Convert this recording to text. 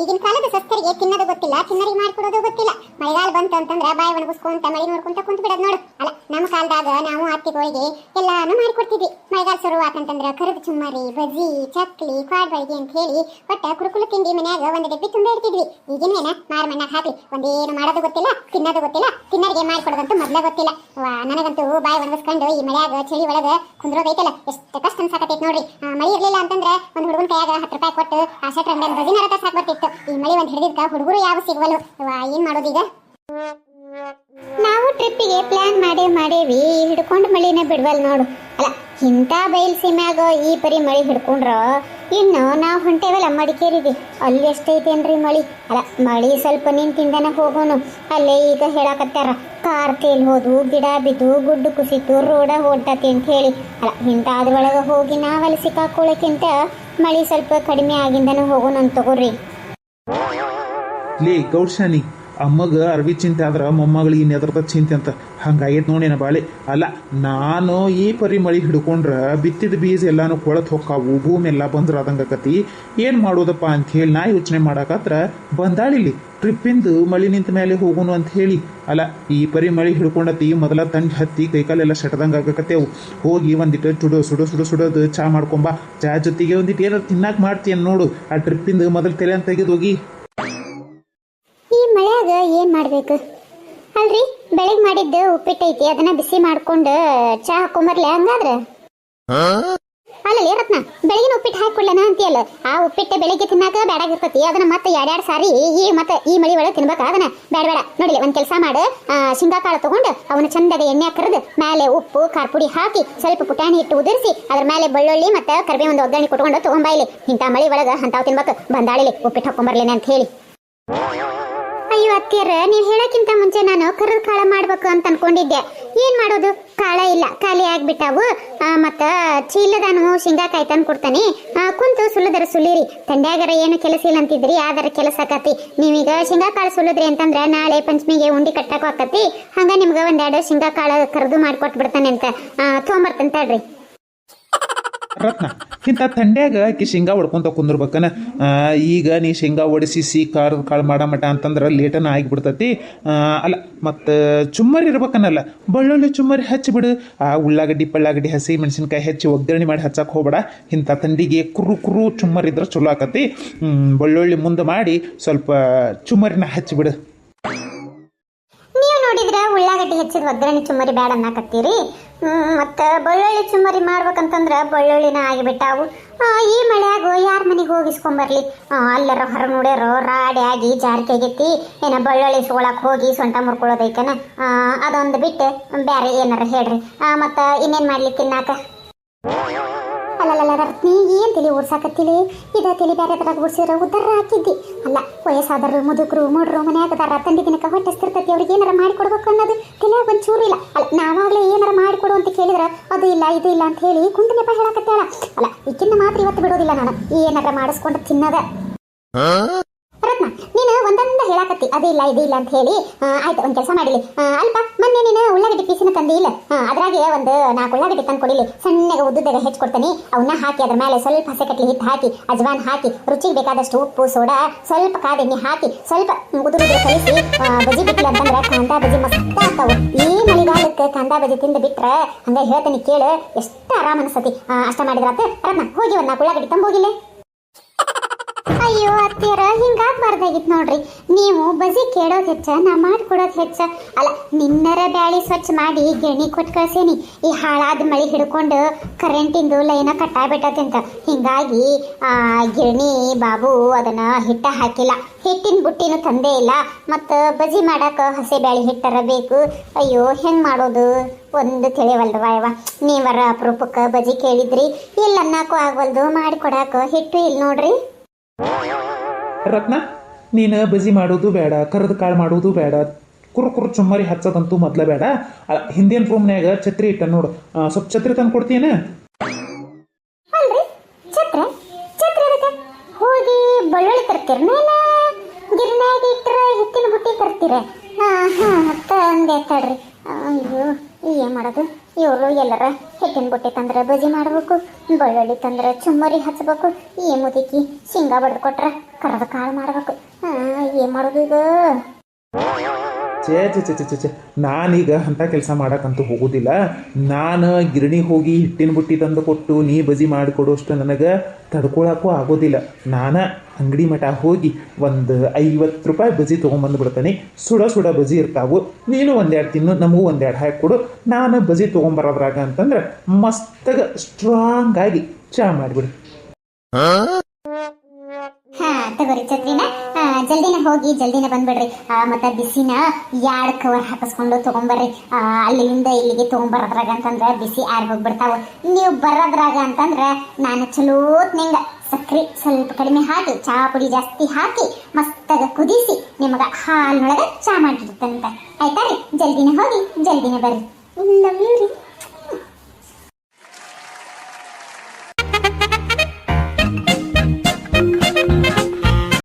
ಈಗಿನ ಕಾಲದ ಸಸ್ತರಿಗೆ ತಿನ್ನೋದು ಗೊತ್ತಿಲ್ಲ ತಿನ್ನರಿಗೆ ಮಾಡ್ಕೊಡೋದು ಗೊತ್ತಿಲ್ಲ. ಮಳೆಗಾಲ ಬಂತು ಅಂತಂದ್ರೆ ಬಾಯಿ ಒಣಗಿಸ್ಕೊಂತ ಮಳೆ ನೋಡ್ಕೊಂತ ಕುಂತ ಬಿಡೋದು ನೋಡು. ಅಲ್ಲ, ನಮ್ಮ ಕಾಲದಾಗ ನಾವು ಅತ್ತಿಗಳಿಗೆ ಎಲ್ಲಾನು ಮಾಡ್ಕೊಡ್ತಿದ್ವಿ. ಮಳೆಗಾಲ ಶುರು ಆತಂತಂದ್ರೆ ಕರದ ಚುಮ್ಮರಿ, ಬಜ್ಜಿ, ಚಕ್ಲಿ ಕ್ವಾಡ್ಬಳಿಗೆ ಅಂತ ಹೇಳಿ ಒಟ್ಟ ಕುರುಕುಲು ತಿಂಡಿ ಮನ್ಯಾಗ ಒಂದು ಡಬ್ಬಿ ತುಂಬ ಇಡ್ತಿದ್ವಿ. ಈಗಿನೇನ ಮಾರ ಮಣ್ಣ ಹಾಕಿ ಒಂದೇನು ಮಾಡೋದು ಗೊತ್ತಿಲ್ಲ, ತಿನ್ನೋದು ಗೊತ್ತಿಲ್ಲ, ತಿನ್ನರಿಗೆ ಮಾಡ್ಕೊಡೋದಂತೂ ಮೊದಲ ಗೊತ್ತಿಲ್ಲ. ನನಗಂತೂ ಬಾಯಿ ಒಣಗಿಸ್ಕೊಂಡು ಈ ಮಳೆಯಾಗ ಚಳಿ ಒಳಗ ಕುಂದ್ರೋದೈತಲ್ಲ, ಎಷ್ಟು ಕಷ್ಟ ಅನ್ಸಾಕತೈತಿ ನೋಡ್ರಿ. ಮಳಿ ಇರಲಿಲ್ಲ ಅಂತಂದ್ರೆ ಒಂದು ಹುಡುಗನ ಕೈಯಾಗ ಹತ್ತು ರೂಪಾಯಿ ಕೊಟ್ಟು ಆ ಶೆಟ್ರ್ ಅಂಗಡಿ ಬಜಿನ ರಥ ಸಾಕ್ ಬರ್ತಿತ್ತು. ಈ ಮಳಿ ಒಂದು ಹಿಡಿದಿದ್ದ ಹುಡುಗರು ಯಾವ ಸಿಗುವಲ್ಲ? ಏನ್ ಮಾಡೋದೀಗ? ನಾವು ಟ್ರಿಪ್ಪಿಗೆ ಪ್ಲಾನ್ ಮಾಡೇ ಮಾಡೇವಿ ಹಿಡ್ಕೊಂಡು ಮಳಿನ ಬಿಡ್ವಲ್ ನೋಡು. ಅಲ್ಲ, ಇಂಥ ಬಯಲು ಸೀಮ್ಯಾಗ ಈ ಪರಿ ಮಳಿ ಹಿಡ್ಕೊಂಡ್ರ? ಇನ್ನು ನಾವು ಹೊಂಟೇವಲ್ಲ ಮಡಿಕೇರಿಗೆ. ಅಲ್ಲಿ ಎಷ್ಟೈತೇನ್ರಿ ಮಳಿ? ಅಲ್ಲ, ಮಳಿ ಸ್ವಲ್ಪ ನಿಂತಿಂದನ ಹೋಗೋನು. ಅಲ್ಲೇ ಈಗ ಹೇಳಕತ್ತಾರ, ಕಾರ್ ತೇಲ್ ಹೋದು, ಗಿಡ ಬಿದ್ದು, ಗುಡ್ಡು ಕುಸಿತು, ರೋಡ ಓಡ್ತತಿ ಅಂತ ಹೇಳಿ. ಅಲ್ಲ ಇಂಥದ್ರೊಳಗೆ ಹೋಗಿ ನಾವಲ್ಲಿ ಸಿಕ್ಕಾಕೊಳ್ಳೋಕ್ಕಿಂತ ಮಳಿ ಸ್ವಲ್ಪ ಕಡಿಮೆ ಆಗಿಂದನೂ ಹೋಗೋಣ ಅಂತ ತಗೋರಿ. ಲೇ ಅಮ್ಮಗ ಅರ್ವಿ ಚಿಂತೆ ಆದ್ರ ಮೊಮ್ಮಗಳಿಗೆ ಇನ್ನೆದ್ರದ ಚಿಂತೆ ಅಂತ. ಹಂಗಾಗೈತೆ ನೋಡೇನ ಬಾಳೆ. ಅಲ್ಲ, ನಾನು ಈ ಪರಿ ಮಳಿ ಹಿಡ್ಕೊಂಡ್ರೆ ಬಿತ್ತಿದ ಬೀಜ ಎಲ್ಲಾನು ಕೊಳತ್ ಹೊಕ್ಕಾವು, ಭೂಮಿ ಎಲ್ಲ ಬಂದ್ರ ಆದಂಗಕತಿ ಏನು ಮಾಡೋದಪ್ಪ ಅಂತ ಹೇಳಿ ನಾ ಯೋಚನೆ ಮಾಡಾಕತ್ರ ಬಂದಾಳಿಲಿ ಟ್ರಿಪ್ಪಿಂದು ಮಳಿ ನಿಂತ ಮೇಲೆ ಹೋಗೋನು ಅಂತ ಹೇಳಿ. ಅಲ್ಲ, ಈ ಪರಿ ಮಳಿ ಹಿಡ್ಕೊಂಡತಿ ಮೊದಲ ತಂಡ್ ಹತ್ತಿ ಕೈಕಾಲೆಲ್ಲ ಸೆಟದಂಗ ಆಗಕತ್ತೇವು. ಹೋಗಿ ಒಂದಿಟ್ಟು ಚುಡು ಸುಡು ಸುಡು ಸುಡೋದು, ಚಾ ಮಾಡ್ಕೊಂಬಾ. ಚಾ ಜೊತೆಗೆ ಒಂದಿಟ್ಟು ಏನಾರು ತಿನ್ನಾಕ ಮಾಡ್ತೀಯ ನೋಡು. ಆ ಟ್ರಿಪ್ಪಿಂದು ಮೊದಲು ತಲೆ ಅಂತ ತೆಗೆದು ಹೋಗಿ ಮಾಡ್ಬೇಕು? ಅಲ್ರಿ ಬೆಳಿಗ್ಗೆ ಮಾಡಿದ್ದು ಉಪ್ಪಿಟ್ಟೈತಿ, ಅದನ್ನ ಬಿಸಿ ಮಾಡ್ಕೊಂಡು ಚಾ ಹಾಕೊಂಬರ್ಲೆ, ಹಂಗಾದ್ರ? ಅಲ್ಲಲ್ಲಿ, ರತ್ನ, ಬೆಳಗಿನ ಉಪ್ಪಿಟ್ಟು ಹಾಕೊಡ್ಲೇನ ಅಂತೀಯಲ್ಲ? ಆ ಉಪ್ಪಿಟ್ಟು ಬೆಳಿಗ್ಗೆ ತಿನ್ನಾಕ ಬ್ಯಾಡಾಗಿರ್ತತಿ, ಅದನ್ನ ಮತ್ತೆ ಎರಡೆರಡು ಸಾರಿ ಈ ಮತ್ತೆ ಈ ಮಳಿ ಒಳಗೆ ತಿನ್ಬೇಕ, ಅದನ್ನ ಬೇಡ ಬೇಡ ನೋಡಿ ಒಂದ್ ಕೆಲಸ ಮಾಡು. ಶೇಂಗಾ ಕಾಳು ತಗೊಂಡು ಅವನ ಚಂದದ ಎಣ್ಣೆ ಕರೆದು ಮೇಲೆ ಉಪ್ಪು ಖಾರ ಪುಡಿ ಹಾಕಿ ಸ್ವಲ್ಪ ಪುಟಾಣಿ ಹಿಟ್ಟು ಉದುರಿಸಿ, ಅದ್ರ ಮೇಲೆ ಬೆಳ್ಳುಳ್ಳಿ ಮತ್ತೆ ಕರಿಬೇವು ಒಂದು ಒಗ್ಗರಣೆ ಕೊಟ್ಕೊಂಡು ತಗೊಂಬಾಯಿಲಿ ಇಂಥ ಮಳಿ ಒಳಗ ಅಂತಾವ್ ತಿನ್ಬೇಕು, ಬಂದಾಳಿಲಿ, ಉಪ್ಪಿಟ್ಟು ಹಾಕೊಂಬರ್ಲೇನೆ ಅಂತ ಹೇಳಿ. ಅತ್ತಿಯರ ನೀವು ಹೇಳಕ್ಕಿಂತ ಮುಂಚೆ ನಾನು ಕರದ ಕಾಳ ಮಾಡ್ಬೇಕು ಅಂತ ಅನ್ಕೊಂಡಿದ್ದೆ. ಏನ್ ಮಾಡೋದು? ಕಾಳ ಇಲ್ಲ, ಖಾಲಿ ಆಗ್ಬಿಟ್ಟಾವು. ಮತ್ತ ಚೀಲದಾನು ಶೇಂಗಾಕಾಯಿ ತಂದು ಕೊಡ್ತಾನೆ. ಕುಂತು ಸುಲಿದರ ಸುಲಿರಿ. ತಂಡ್ಯಾಗರ ಏನು ಕೆಲಸ ಇಲ್ಲ ಅಂತಿದ್ರಿ, ಆದರ ಕೆಲಸ ಆಕತಿ. ನೀವೀಗ ಶೇಂಗಾ ಕಾಳು ಸುಲಿದ್ರಿ ಅಂತಂದ್ರೆ ನಾಳೆ ಪಂಚಮಿಗೆ ಉಂಡಿ ಕಟ್ಟಾಕ ಆಕತಿ. ಹಂಗ ನಿಮ್ಗ ಒಂದೆರಡು ಶೇಂಗಾ ಕಾಳು ಕರೆದು ಮಾಡ್ಕೊಟ್ ಬಿಡ್ತಾನೆ ಅಂತ ತೊಗೊಂಬರ್ತಂತ ತಡ್ರಿ. ರತ್ನ. ಇಂಥ ತಂಡ್ಯಾಗ ಆಕಿ ಶೇಂಗಾ ಹೊಡ್ಕೊಂತ ಕುಂದಿರ್ಬೇಕನ? ಈಗ ನೀ ಶೇಂಗಾ ಒಡಿಸಿಸಿ ಕಾರ್ ಕಾಳು ಮಾಡ ಮಟ ಅಂತಂದ್ರೆ ಲೇಟನ ಆಗಿಬಿಡ್ತತಿ. ಅಲ್ಲ, ಮತ್ತು ಚುಮ್ಮರಿ ಇರ್ಬೇಕನ್ನಲ್ಲ ಬಳ್ಳುಳ್ಳಿ ಚುಮ್ಮರಿ ಹಚ್ಚಿಬಿಡು ಆ, ಉಳ್ಳಾಗಡ್ಡಿ, ಪಳ್ಳಾಗಡ್ಡಿ, ಹಸಿ ಮೆಣಸಿನ್ಕಾಯಿ ಹೆಚ್ಚಿ ಒಗ್ಗರಣೆ ಮಾಡಿ ಹಚ್ಚಕ್ಕೆ ಹೋಗ್ಬೇಡ. ಇಂಥ ತಂಡಿಗೆ ಕುರು ಕುರು ಚುಮ್ಮರಿ ಇದ್ರೆ ಚಲೋ ಆಕತಿ. ಬಳ್ಳುಳ್ಳಿ ಮುಂದೆ ಮಾಡಿ ಸ್ವಲ್ಪ ಚುಮ್ಮರಿನ ಹಚ್ಚಿಬಿಡು ಹೆಚ್ಚಿದ ಒಗ್ಗರಣೆ ಚುಮ್ಮರಿ ಬೇಡ ಅನ್ನಕತ್ತೀರಿ? ಮತ್ತ ಬೆಳ್ಳುಳ್ಳಿ ಚುಮ್ಮರಿ ಮಾಡ್ಬೇಕಂತಂದ್ರ ಬೆಳ್ಳುಳ್ಳಿನ ಆಗಿಬಿಟ್ಟಾವು. ಈ ಮಳೆಯಾಗ ಯಾರ ಮನೆಗೆ ಹೋಗಿಸ್ಕೊಂಬರ್ಲಿ? ಅಲ್ಲರ ಹೊರ ನೋಡ್ಯಾರೋ ರಾಡಿ ಆಗಿ ಜಾರಿಕೆ ಆಗೈತಿ ಏನ ಬೆಳ್ಳುಳ್ಳಿ ಸುಗೊಳಕ್ ಹೋಗಿ ಸೊಂಟ ಮುರ್ಕೊಳ್ಳೋದೈತನ? ಅದೊಂದು ಬಿಟ್ಟು ಬ್ಯಾರೆ ಏನಾರ ಹೇಳ್ರಿ. ಮತ್ತ ಇನ್ನೇನ್ ಮಾಡ್ಲಿ ತಿನ್ನಾಕ? ಅಲ್ಲಲ್ಲ ಏನು ತಲೆ ಓಡ್ಸಾಕತ್ತಿಲಿ? ಇದ ತಲೆ ಬೇರೆ ಬರಾಗ ಓಡ್ಸಿರ ಉದ್ದಾರ ಹಾಕಿದ್ದಿ. ಅಲ್ಲ ವಯಸ್ಸಾದರು ಮುದುಕರು, ಮೂಡ್ರು, ಮನ್ಯಾಗದಾರ, ತಂದೆ ದಿನಕ್ಕೆ ಹೊಟ್ಟೆಸ್ತಿರ್ತೈತಿ, ಅವ್ರಿಗೆ ಏನಾರ ಮಾಡಿಕೊಡ್ಬೇಕು ಅನ್ನೋದು ತಲೆಯಾಗ ಒಂದ್ ಚೂರು ಇಲ್ಲ ಅಲ್ಲ, ನಾವಾಗ್ಲೇ ಏನಾರ ಮಾಡಿಕೊಡು ಅಂತ ಕೇಳಿದ್ರ, ಅದು ಇಲ್ಲ, ಇದು ಇಲ್ಲ ಅಂತ ಹೇಳಿ ಕುಂತ ನೆಪ ಹೇಳಕತ್ತಾಳ ಅಲ್ಲ, ಈಕಿನ್ನ ಮಾತ್ರ ಇವತ್ತು ಬಿಡೋದಿಲ್ಲ ನಾನು. ಏನಾರ ಮಾಡಿಸ್ಕೊಂಡು ತಿನ್ನದ. ಒಂದೊಂದ ಹೇಳಾಕತ್ತಿ ಅದು ಇಲ್ಲ ಅಂತ ಹೇಳಿ ಆಯ್ತು, ಒಂದು ಕೆಲಸ ಮಾಡಿಲಿ. ಅಲ್ಪ, ಮೊನ್ನೆ ನೀನು ಉಳ್ಳಾಗಡ್ಡಿ ಪೀಸಿನ ತಂದಿ ಇಲ್ಲ? ಅದ್ರಾಗೆ ಒಂದು ನಾಲ್ಕು ಉಳ್ಳಾಗಡ್ಡಿ ತಂದು ಕೊಡಿಲಿ ಸಣ್ಣಗೆ ಉದ್ದುದಾಗ ಹೆಚ್ಚಿಕೊಡ್ತೀನಿ ಅವನ್ನ ಹಾಕಿ, ಅದ್ರ ಮೇಲೆ ಸ್ವಲ್ಪ ಹಸೆ ಕಟ್ಲಿ ಹಿಟ್ಟು ಹಾಕಿ, ಅಜ್ವಾನ್ ಹಾಕಿ, ರುಚಿಗೆ ಬೇಕಾದಷ್ಟು ಉಪ್ಪು, ಸೋಡಾ, ಸ್ವಲ್ಪ ಕಾದೆಣ್ಣೆ ಹಾಕಿ, ಸ್ವಲ್ಪ ಉದುರು ಉದುರು ಕಲಿಸಿ ಬಜಿ ಬಿಟ್ಲಿ ಅಂತಂದ್ರೆ ಕಾಂದಾ ಬಜಿ ಮಸ್ತ್ ಆಗ್ತಾವು. ಈ ಮಳೆಗಾಲಕ್ಕೆ ಕಾಂದಾ ಬಜಿ ತಿಂದು ಬಿಟ್ರೆ ಹಂಗ ಹೇಳ್ತೀನಿ ಕೇಳು, ಎಷ್ಟು ಆರಾಮ ಅನ್ಸತಿ. ಅಷ್ಟ ಮಾಡಿದ್ರಾತ ರತ್ನ, ಹೋಗಿ ಒಂದ್ ನಾಲ್ಕು ಉಳ್ಳಾಗಡ್ಡಿ ತಂಬೋಗಿಲ್ಲ. ಅಯ್ಯೋ, ಅತ್ತಿಯರ ಹಿಂಗಾಗ್ಬಾರ್ದಾಗಿತ್ತು ನೋಡ್ರಿ. ನೀವು ಬಜಿ ಕೇಳೋದು ಹೆಚ್ಚ, ನಾ ಮಾಡ್ಕೊಡೋದು ಹೆಚ್ಚ. ಅಲ್ಲ, ನಿನ್ನರ ಬ್ಯಾಳಿ ಸ್ವಚ್ಛ ಮಾಡಿ ಗೆಣಿ ಕೊಟ್ಟು ಕಳ್ಸೇನಿ. ಈ ಹಾಳಾದ ಮಳಿ ಹಿಡ್ಕೊಂಡು ಕರೆಂಟಿಂದು ಲೈನ ಕಟ್ಟಾಗ್ಬಿಟ್ಟದಂತ ಹಿಂಗಾಗಿ, ಆ, ಗಿರಣಿ ಬಾಬು ಅದನ್ನ ಹಿಟ್ಟ ಹಾಕಿಲ್ಲ. ಹಿಟ್ಟಿನ ಬುಟ್ಟಿನೂ ತಂದೇ ಇಲ್ಲ. ಮತ್ತು ಬಜಿ ಮಾಡಾಕ ಹಸೆ ಬ್ಯಾಳಿ ಹಿಟ್ಟರ ಬೇಕು. ಅಯ್ಯೋ, ಹೆಂಗ್ ಮಾಡೋದು? ಒಂದು ತಿಳಿವಲ್ರವ ಯವ್ವ? ನೀವರ ಅಪರೂಪಕ್ಕೆ ಬಜಿ ಕೇಳಿದ್ರಿ. ಇಲ್ಲ ಅನ್ನಕ್ಕೂ ಆಗವಲ್ದು, ಮಾಡಿಕೊಡಾಕ ಹಿಟ್ಟು ಇಲ್ಲ ನೋಡ್ರಿ. ರತ್ನ, ನೀನು ಬಜಿ ಮಾಡೋದು ಬೇಡ, ಕರೆದ ಕಾಳು ಮಾಡೋದು ಬೇಡ ಕುರು ಕುರು ಚುಮ್ಮರಿ ಹಚ್ಚೋದಂತೂ ಮೊದ್ಲ ಬೇಡ. ಅಲ್ಲ, ಹಿಂದಿನ ರೂಮ್ನ್ಯಾಗ ಛತ್ರಿ ಇಟ್ಟ ನೋಡು. ಸ್ವಲ್ಪ ಛತ್ರಿ ತಂದು ಕೊಡ್ತೀನಿ ಹೋಗಿ ಬೆಳ್ಳುಳ್ಳಿ ತರ್ತೀರನೇನ ಗಿರ್ನ್ಯಾಗ ಇಟ್ರ ಹಿಟ್ಟಿನ ಬುಟ್ಟಿ ತರ್ತೀರ. ಹಾ ಹಾ ತಂದೆ ತಡ್ರಿ ಅಯ್ಯೋ. ಏನ್ ಮಾಡೋದು? ಇವರು ಎಲ್ಲರ ಹೆಚ್ಚಿನ ಬುಟ್ಟಿ ತಂದ್ರೆ ಬಜಿ ಮಾಡಬೇಕು, ಬೆಳ್ಳುಳ್ಳಿ ತಂದ್ರೆ ಚುಮ್ಮರಿ ಹಚ್ಬೇಕು, ಈ ಮುದುಕಿ ಶೇಂಗಾ ಬಡ್ದು ಕೊಟ್ರೆ ಕರದ ಕಾಳು ಮಾಡಬೇಕು. ಏನ್ ಮಾಡೋದು ಈಗ ಛೇ ಚೇ ಚೇ ಚೇ ಛೇ. ನಾನೀಗ ಅಂಥ ಕೆಲಸ ಮಾಡೋಕ್ಕಂತೂ ಹೋಗೋದಿಲ್ಲ. ನಾನು ಗಿರಣಿ ಹೋಗಿ ಹಿಟ್ಟಿನ ಬುಟ್ಟಿ ತಂದು ಕೊಟ್ಟು ನೀ ಬಜಿ ಮಾಡಿಕೊಡೋಷ್ಟು ನನಗೆ ತಡ್ಕೊಳಕ್ಕೂ ಆಗೋದಿಲ್ಲ. ನಾನು ಅಂಗಡಿ ಮಠ ಹೋಗಿ ಒಂದು ಐವತ್ತು ರೂಪಾಯಿ ಬಜಿ ತೊಗೊಂಬಂದು ಬಿಡ್ತೇನೆ. ಸುಡ ಸುಡ ಬಜಿ ಇರ್ತಾವು. ನೀನು ಒಂದೆರಡು ತಿನ್ನು, ನಮಗೂ ಒಂದೆರಡು ಹಾಕಿ ಕೊಡು. ನಾನು ಬಜಿ ತೊಗೊಂಬರೋದ್ರಾಗ ಅಂತಂದ್ರೆ ಮಸ್ತಾಗ ಸ್ಟ್ರಾಂಗ್ ಆಗಿ ಚಾ ಮಾಡಿಬಿಡು. ತಗೋರಿ ಛತ್ರಿನ ಜಲ್ದಿನ ಹೋಗಿ, ಜಲ್ದಿನ ಬಂದ್ಬಿಡ್ರಿ. ಮತ್ತೆ ಬಿಸಿನ ಎರಡು ಕವರ್ ಹಾಕಿಸ್ಕೊಂಡು ತಗೊಂಬರ್ರಿ. ಅಲ್ಲಿಂದ ಇಲ್ಲಿಗೆ ತಗೊಂಬರೋದ್ರಾಗ ಅಂತಂದ್ರೆ ಬಿಸಿ ಆರ್ ಹೋಗ್ಬಿಡ್ತಾವ. ನೀವು ಬರೋದ್ರಾಗ ಅಂತಂದ್ರೆ ನಾನು ಚಲೋತ್ ನಿಂಗ ಸಕ್ರಿ ಸ್ವಲ್ಪ ಕಡಿಮೆ ಹಾಕಿ ಚಹಾ ಪುಡಿ ಜಾಸ್ತಿ ಹಾಕಿ, ಮಸ್ತಾಗ ಕುದಿಸಿ ನಿಮಗ ಹಾಲಿನೊಳಗ ಚಹಾ ಮಾಡಿರ್ತಂತ ಆಯ್ತಾ ರೀ ಜಲ್ದಿನ ಹೋಗಿ, ಜಲ್ದಿನ ಬರ್ರಿ.